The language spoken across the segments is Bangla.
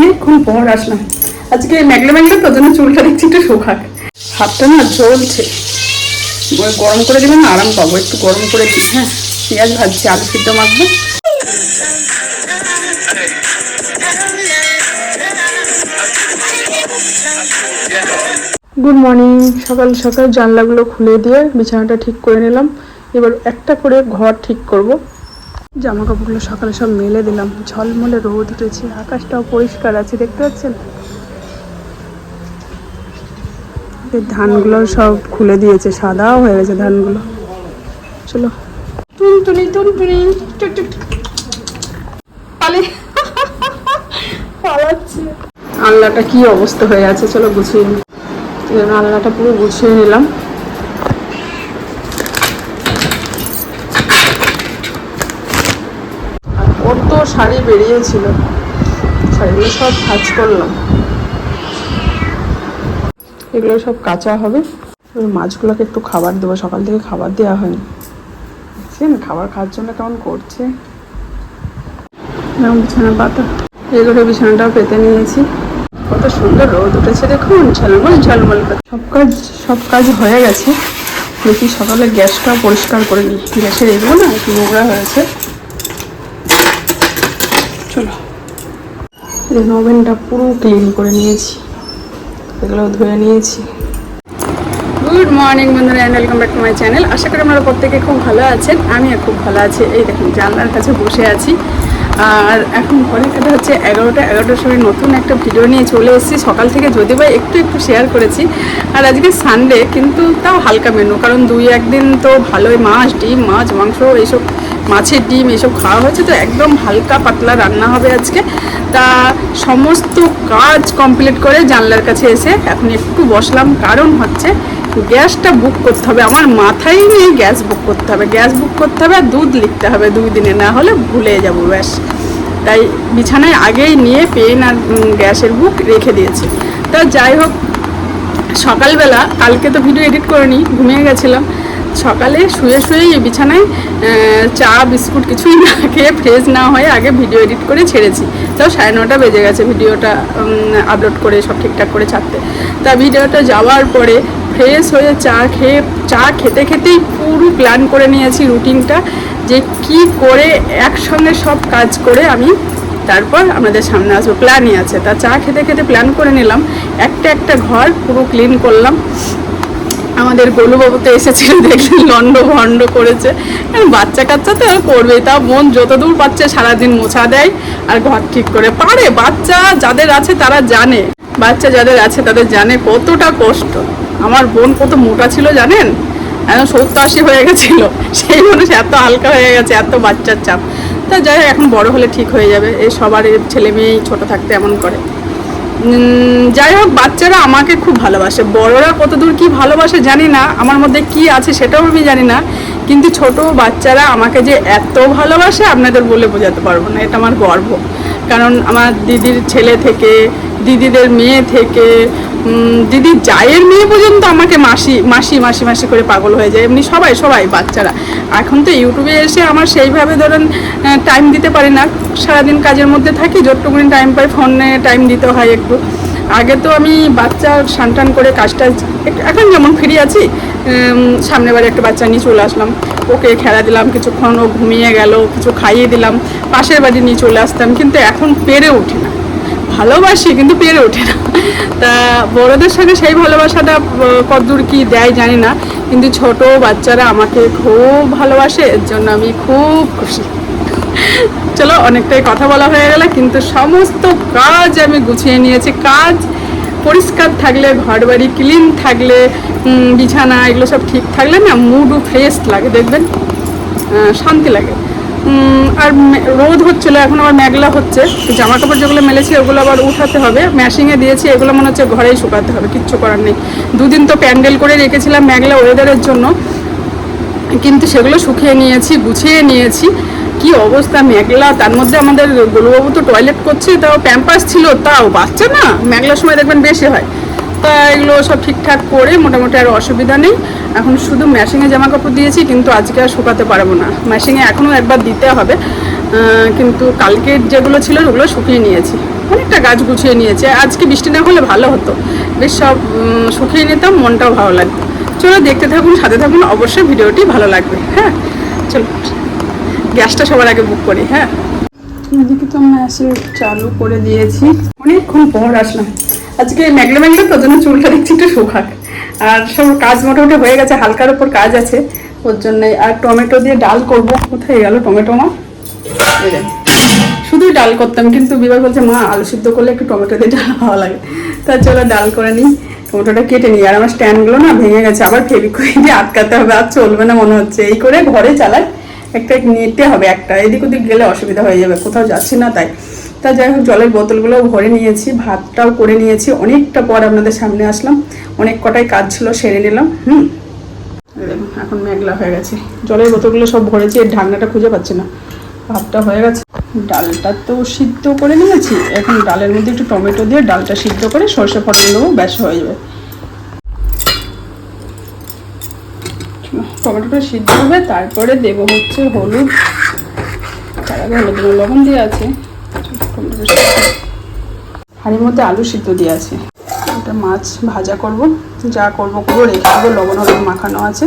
অনেকক্ষণ পর আসলাম। আজকে মেঘলা মেঘলা তোর জন্য চুলটা দেখছি একটু শোকাক। হাতটা না জ্বলছে। গরম করে দিলে না আরাম পাবো। একটু গরম করে দিই হ্যাঁ? পেঁয়াজ ভাজছি, আলু সিদ্ধ মাখবো। গুড মর্নিং সকাল সকাল জানলাগুলো খুলে দিয়ে বিছানাটা ঠিক করে নিলাম। এবার একটা করে ঘর ঠিক করব। জামা কাপড়গুলো সকালে সব মেলে দিলাম। ঝলমলে রোদ উঠেছে, আকাশটাও পরিষ্কার আছে, দেখতে পাচ্ছেন? ধানগুলো সব খুলে দিয়েছে, সাদাও হয়ে গেছে ধানগুলো। চলো। টুনটুনি টুনটুনি পালাচ্ছে। আল্লাহটা কি অবস্থা হয়ে আছে, চলো গুছিয়ে আলনাটা পুরো গুছিয়ে নিলাম কত শাড়ি বেরিয়েছিল। শাড়িগুলো সব ভাজ করলাম। এগুলো সব কাঁচা হবে। মাছগুলোকে একটু খাবার দেবো। সকাল থেকে খাবার দেওয়া হয়নি। দেখছেন? খাবার খাওয়ার জন্য কেমন করছে? এরকম বিছানা পাতা। এগুলো বিছানাটাও পেতে নিয়েছি। কত সুন্দর রোদ উঠেছে দেখুন। ঝলমল ঝলমল সব কাজ সব কাজ হয়ে গেছে। দেখি সকালে গ্যাসটাও পরিষ্কার করে নিই। গ্যাসের এগুলো না? নোংরা হয়েছে। ওভেনটা পুরো ক্লিন করে নিয়েছি। এগুলো ধুয়ে নিয়েছি। গুড মর্নিং বন্ধুরা and welcome back to my channel আশা করি আপনারা প্রত্যেকে খুব ভালো আছেন, আমিও খুব ভালো আছি। এই দেখুন, জানলার কাছে বসে আছি। আর এখন ঘরে কাটা হচ্ছে এগারোটা, এগারোটার সময় নতুন একটা ভিডিও নিয়ে চলে এসেছি। সকাল থেকে যদি বা একটু একটু শেয়ার করেছি। আর আজকে সানডে কিন্তু তাও হালকা মেনু কারণ দুই একদিন তো ভালোই মাছ, ডিম, মাছ, মাংস, এইসব মাছের ডিম এসব খাওয়া হয়েছে। তো একদম হালকা পাতলা রান্না হবে আজকে। তা সমস্ত কাজ কমপ্লিট করে জানলার কাছে এসে এখন একটু বসলাম। কারণ হচ্ছে গ্যাসটা বুক করতে হবে। আমার মাথায় নিয়ে গ্যাস বুক করতে হবে। গ্যাস বুক করতে হবে আর দুধ লিখতে হবে দুই দিনে। না হলে ভুলে যাব, ব্যাস। তাই বিছানায় আগেই নিয়ে পেন আর গ্যাসের বুক রেখে দিয়েছে। তা যাই হোক, সকালবেলা, কালকে তো ভিডিও এডিট করিনি, ঘুমিয়ে গেছিলাম। সকালে শুয়ে শুয়েই এই বিছানায় চা, বিস্কুট কিছুই না খেয়ে ফ্রেশ না হয়ে আগে ভিডিও এডিট করে ছেড়েছি। তাও সাড়ে নটা বেজে গেছে ভিডিওটা আপলোড করে সব ঠিকঠাক করে ছাড়তে। তা ভিডিওটা যাওয়ার পরে ফ্রেশ হয়ে চা খেয়ে, চা খেতে খেতেই পুরো প্ল্যান করে নিয়েছি রুটিনটা যে কি করে একসঙ্গে সব কাজ করে আমি তারপর আমাদের সামনে আসব। প্ল্যানই আছে। তা চা খেতে খেতে প্ল্যান করে নিলাম। একটা একটা ঘর পুরো ক্লিন করলাম। আমাদের গোলুবাবু তো এসেছিল দেখলে লন্ড ভন্ড করেছে। বাচ্চা কাচ্চা তো আর করবেই তা মন যতদূর পাচ্ছে সারাদিন মোছা দেয় আর ঘর ঠিক করে। পারে বাচ্চা যাদের আছে তারা জানে, বাচ্চা যাদের আছে তাদের জানে কতটা কষ্ট। আমার বোন কত মোটা ছিল জানেন? এখন সত্তর আশি হয়ে গেছিল। সেই মানুষ এত হালকা হয়ে গেছে, এত বাচ্চার চাপ। তা যাই এখন বড় হলে ঠিক হয়ে যাবে। এই সবার ছেলে মেয়েই ছোট থাকতে এমন করে। যাই হোক, বাচ্চারা আমাকে খুব ভালোবাসে। বড়রা কতদূর কি ভালোবাসে জানি না, আমার মধ্যে কি আছে সেটাও আমি জানি না। কিন্তু ছোট বাচ্চারা আমাকে যে এত ভালোবাসে আপনাদের বলে বোঝাতে পারব না, এটা আমার গর্ব। কারণ আমার দিদির ছেলে থেকে দিদিদের মেয়ে থেকে দিদির জায়ের মেয়ে পর্যন্ত আমাকে মাসি মাসি মাসি মাসি করে পাগল হয়ে যায়। এমনি সবাই সবাই বাচ্চারা। এখন তো ইউটিউবে এসে আমার সেইভাবে ধরেন টাইম দিতে পারি না। সারাদিন কাজের মধ্যে থাকি যতটুকুনি টাইম পাই ফোনে টাইম দিতে হয় একটু। আগে তো আমি বাচ্চা সানটান করে কাজটা এখন যেমন ফ্রি আছি উম, সামনে বারে একটা বাচ্চা নিয়ে চলে আসলাম। ওকে খেলা দিলাম কিছুক্ষণ ও ঘুমিয়ে গেল কিছু খাইয়ে দিলাম পাশের বাড়ি নিয়ে চলে আসতাম। কিন্তু এখন পেরে উঠি না। ভালোবাসি, কিন্তু পেরে ওঠে না। তা বড়দের সাথে সেই ভালোবাসাটা কতদূর কি দেয় জানি না, কিন্তু ছোট বাচ্চারা আমাকে খুব ভালোবাসে, এর জন্য আমি খুব খুশি। চলো, অনেকটাই কথা বলা হয়ে গেল, কিন্তু সমস্ত কাজ আমি গুছিয়ে নিয়েছি। কাজ পরিষ্কার থাকলে ঘর বাড়ি ক্লিন থাকলে বিছানা, এগুলো সব ঠিক থাকলে না মুডও ফ্রেশ লাগে, দেখবেন? শান্তি লাগে। আর রোদ হচ্ছিল, এখন আবার মেঘলা হচ্ছে। জামা কাপড় যেগুলো মেলেছি, ওগুলো আবার উঠাতে হবে। ম্যাশিংয়ে দিয়েছি, এগুলো মনে হচ্ছে ঘরেই শুকাতে হবে, কিচ্ছু করার নেই। দুদিন তো প্যান্ডেল করে রেখেছিলাম মেঘলা ওয়েদারের জন্য। কিন্তু সেগুলো শুকিয়ে নিয়েছি, গুছিয়ে নিয়েছি। কি অবস্থা মেঘলা, তার মধ্যে আমাদের গোলুবাবু তো টয়লেট করছে, তাও প্যাম্পাস ছিল, তাও বাচ্চা না? মেঘলার সময় দেখবেন বেশি হয়। তা এগুলো সব ঠিকঠাক করে মোটামুটি আর অসুবিধা নেই। এখন শুধু মেশিনে জামা কাপড় দিয়েছি, কিন্তু আজকে আর শুকাতে পারব না। মেশিনে এখনও একবার দিতে হবে। কিন্তু কালকের যেগুলো ছিল ওগুলো শুকিয়ে নিয়েছি। অনেকটা গাছ গুছিয়ে নিয়েছি। আজকে বৃষ্টি না হলে ভালো হতো। বেশ সব শুকিয়ে নিতাম, মনটাও ভালো লাগতো। চলো দেখতে থাকুন, সাথে থাকুন, অবশ্যই ভিডিওটি ভালো লাগবে। হ্যাঁ চলো। গ্যাসটা সবার আগে বুক করি হ্যাঁ। এদিকে তো মেশিন চালু করে দিয়েছি। অনেকক্ষণ পর আসলাম। আজকে মেঘলা মেঘলা তো জন্য চুলটা দেখছি একটু শুকাক আর সব কাজ মোটামুটি হয়ে গেছে, হালকার উপর কাজ আছে। ওর জন্য আর টমেটো দিয়ে ডাল করব। কোথায় গেল টমেটো মা। শুধুই ডাল করতাম, কিন্তু বিবার বলছে, মা, আলু সিদ্ধ করলে একটু টমেটো দিয়ে ডাল ভালো লাগে। তা চলো ডাল করে নিই। টমেটোটা কেটে নিই। আর আমার স্ট্যান্ডগুলো না ভেঙে গেছে। আবার ফেবিকুইক দিয়ে আটকাতে হবে। আর চলবে না মনে হচ্ছে। এই করে ঘরে চালাই। একটা নিতে হবে একটা। এদিক ওদিক গেলে অসুবিধা হয়ে যাবে। কোথাও যাচ্ছি না তাই। তা যাই হোক, জলের বোতলগুলো ভরে নিয়েছি, ভাতটাও করে নিয়েছি। অনেকটা পর আপনাদের সামনে আসলাম। অনেক কটাই কাজ ছিল, সেরে নিলাম। হুম? এখন মেঘলা হয়ে গেছে। জলের বোতলগুলো সব ভরেছি, এর ঢাকনাটা খুঁজে পাচ্ছি না। ভাতটা হয়ে গেছে। ডালটা তো সিদ্ধ করে নিয়েছি। এখন ডালের মধ্যে একটু টমেটো দিয়ে ডালটা সিদ্ধ করে সর্ষে ফোড়ন দেবো, ব্যাস, হয়ে যাবে। টমেটোটা সিদ্ধ হবে, তারপরে দেবো হচ্ছে হলুদ। তার আগে হলুদ লবণ দিয়ে আছে। হাঁড়ির মধ্যে আলু সিদ্ধ দিয়ে আছে। ওটা মাছ ভাজা করব, যা করব করব রেখে দেবো, লবণ হলুদ মাখানো আছে।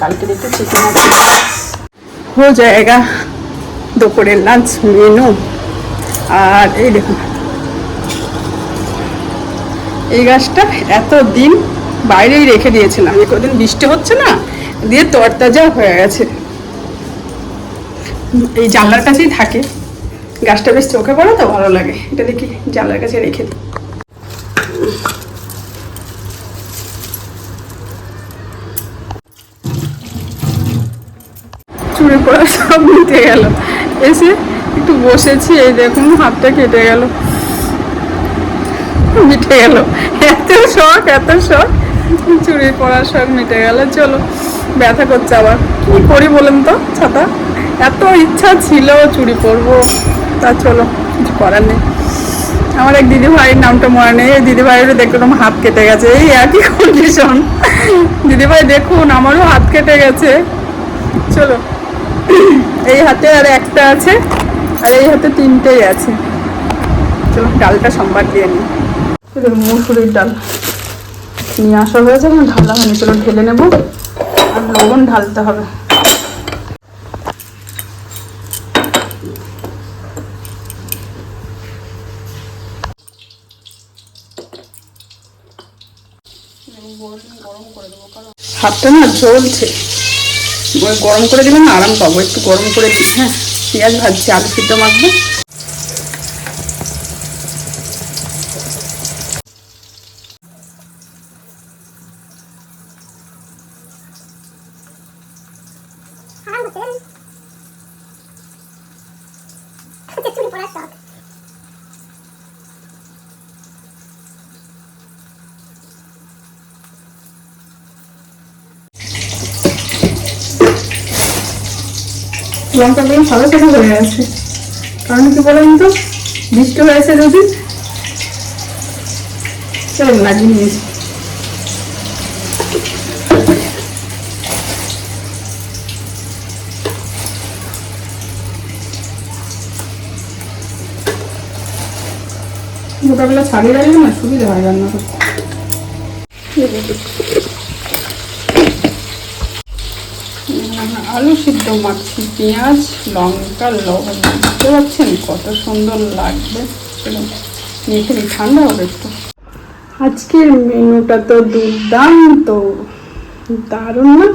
কালকে দেখতে চিকেন আছে হো জায়গা দুপুরের লাঞ্চ মেনু আর এই দেখুন, এই গাছটা এত দিন বাইরেই রেখে দিয়েছিলাম। কদিন বৃষ্টি হচ্ছে না, দিয়ে তরতাজা হয়ে গেছে। জানলার কাছেই থাকে। গাছটা বেশ চোখে পড়ে তো, ভালো লাগে। এটা দেখি জানলার কাছে রেখে দিই। চুড়ে পড়া সব মিটে গেল। এসে একটু বসেছি, এই দেখুন, হাতটা কেটে গেল। মিটে গেল। এত শখ এত শখ। চুরি পড়ার শখ মিটে গেল। চলো, ব্যথা করছে আবার। কি করি বলেন তো, ছাতা? এত ইচ্ছা ছিল চুরি পরবো তা চলো, কিছু করার নেই। আমার এক দিদি ভাইয়ের নামটা মনে নেই। এই দিদি ভাইয়ের দেখলাম হাত কেটে গেছে। এই একই কন্ডিশন দিদি ভাই দেখুন, আমারও হাত কেটে গেছে। চলো, এই হাতে আর একটা আছে, আর এই হাতে তিনটেই আছে। চলো, ডালটা সোমবার দিয়ে নিই। মুসুরির ডাল। নিয়ে আসা হয়েছে ঢালা হয়নি চলো ঢেলে নেব। আর লবণ ঢালতে হবে। হাতটা না জ্বলছে। ওই গরম করে দিলে না আরাম পাবো একটু গরম করে দিই। হ্যাঁ পেঁয়াজ ভাজছি আলু সিদ্ধ মাখবো। লঙ্কাগুলো সাদা সাদা হয়ে গেছে কারণ কি বলেন তো? বৃষ্টি হয়েছে দুদিন চলো লাগিয়ে নিয়েছি গোটাগুলো ছাড়িয়ে রাখলে না সুবিধা হয় রান্না করতে আলু সিদ্ধ মাখছি পেঁয়াজ, লঙ্কা, লবণ। বুঝতে পারছেন কত সুন্দর লাগবে। মেখে ঠান্ডা হবে একটু। আজকের মেনুটা তো দুর্দান্ত। দারুণ না?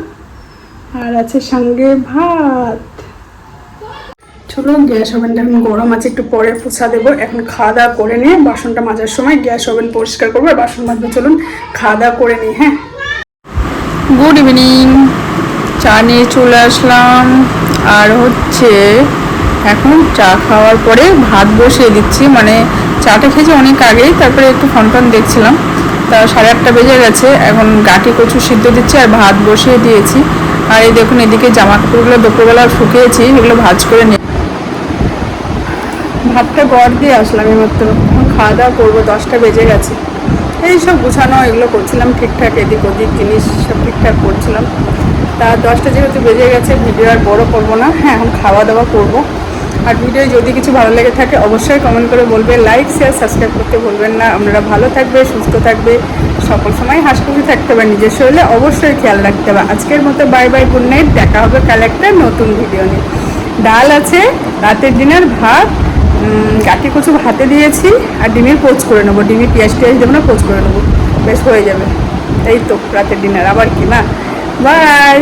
আর আছে সঙ্গে ভাত। চলো গ্যাস ওভেনটা এখন গরম আছে, একটু পরে পোছা দেবো। এখন খাওয়া দাওয়া করে নিয়ে বাসনটা মাজার সময় গ্যাস ওভেন পরিষ্কার করব। আর বাসন মাজবো, চলুন, খাওয়া দাওয়া করে নিই হ্যাঁ? গুড ইভিনিং চা নিয়ে চলে আসলাম। আর হচ্ছে এখন চা খাওয়ার পরে ভাত বসিয়ে দিচ্ছি। মানে চাটা খেয়েছি অনেক আগেই, তারপরে একটু ফোন টোন দেখছিলাম। তা সাড়ে আটটা বেজে গেছে, এখন গাঁটি কচু সিদ্ধ দিচ্ছি আর ভাত বসিয়ে দিয়েছি। আর এই দেখুন, এদিকে জামা কাপড়গুলো দুপুরবেলা শুকিয়েছি, এগুলো ভাজ করে নিয়ে ভাতটা গড় দিয়ে আসলাম এইমাত্র এখন খাওয়া দাওয়া করব, দশটা বেজে গেছে। এই সব গুছানো, এগুলো করছিলাম ঠিকঠাক, এদিক ওদিক জিনিস সব ঠিকঠাক করছিলাম। তা দশটা যেহেতু বেজে গেছে, ভিডিও আর বড়ো করব না হ্যাঁ এখন খাওয়া দাওয়া করব। আর ভিডিও যদি কিছু ভালো লেগে থাকে, অবশ্যই কমেন্ট করে বলবে লাইক শেয়ার সাবস্ক্রাইব করতে ভুলবেন না। আপনারা ভালো থাকবে, সুস্থ থাকবে, সকল সময় হাসখুশি থাকতে হবে, নিজের শরীরে অবশ্যই খেয়াল রাখতে হবে। আজকের মতো বাই বাই গুড নাইট দেখা হবে কাল একটা নতুন ভিডিও নিয়ে। ডাল আছে, রাতের ডিনার ভাত গাঠি কচু হাতে দিয়েছি আর ডিমের পোচ করে নেব। ডিমের পেঁয়াজ টিয়াজ দেবো না, পোচ করে নেব। বেশ হয়ে যাবে। এই তো রাতের ডিনার। আবার কি না বাই!